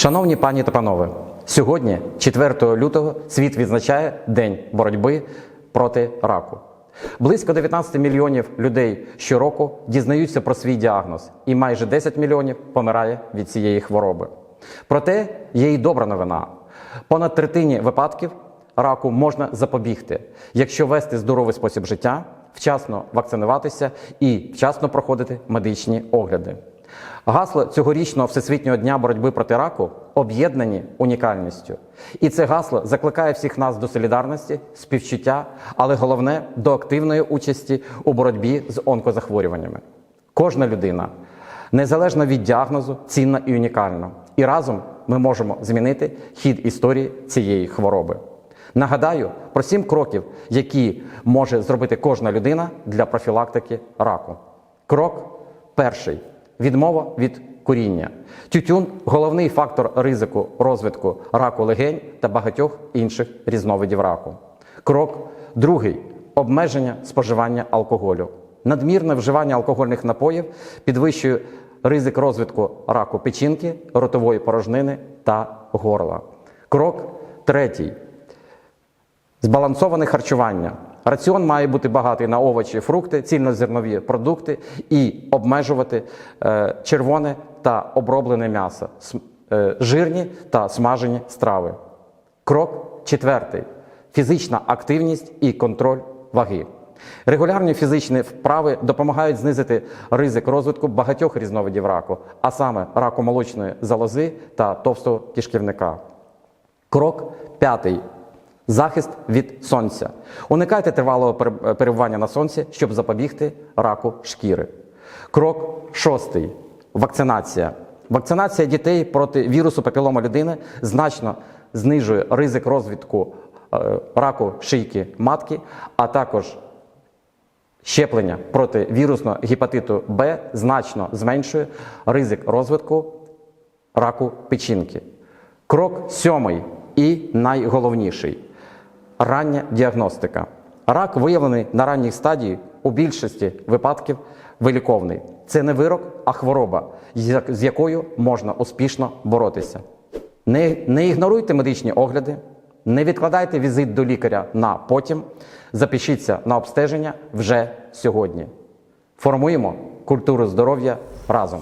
Шановні пані та панове, сьогодні, 4 лютого, світ відзначає День боротьби проти раку. Близько 19 мільйонів людей щороку дізнаються про свій діагноз, і майже 10 мільйонів помирає від цієї хвороби. Проте є й добра новина. Понад третині випадків раку можна запобігти, якщо вести здоровий спосіб життя, вчасно вакцинуватися і вчасно проходити медичні огляди. Гасло цьогорічного Всесвітнього дня боротьби проти раку об'єднані унікальністю. І це гасло закликає всіх нас до солідарності, співчуття, але головне до активної участі у боротьбі з онкозахворюваннями. Кожна людина, незалежно від діагнозу, цінна і унікальна. І разом ми можемо змінити хід історії цієї хвороби. Нагадаю про сім кроків, які може зробити кожна людина для профілактики раку. Крок перший відмова від куріння. Тютюн головний фактор ризику розвитку раку легень та багатьох інших різновидів раку. Крок другий обмеження споживання алкоголю. Надмірне вживання алкогольних напоїв підвищує ризик розвитку раку печінки, ротової порожнини та горла. Крок третій Збалансоване харчування. Раціон має бути багатий на овочі, фрукти, цільнозернові продукти і обмежувати е, червоне та оброблене м'ясо, е, жирні та смажені страви. Крок четвертий фізична активність і контроль ваги. Регулярні фізичні вправи допомагають знизити ризик розвитку багатьох різновидів раку, а саме раку молочної залози та товстого кишківника. Крок п'ятий. Захист від сонця. Уникайте тривалого пере- перебування на сонці, щоб запобігти раку шкіри. Крок шостий. Вакцинація. Вакцинація дітей проти вірусу папілома людини значно знижує ризик розвитку е, раку шийки матки, а також щеплення проти вірусного гепатиту Б значно зменшує ризик розвитку раку печінки. Крок сьомий і найголовніший рання діагностика. Рак, виявлений на ранній стадії, у більшості випадків виліковний. Це не вирок, а хвороба, з якою можна успішно боротися. Не, не ігноруйте медичні огляди, не відкладайте візит до лікаря на потім. Запишіться на обстеження вже сьогодні. Формуємо культуру здоров'я разом.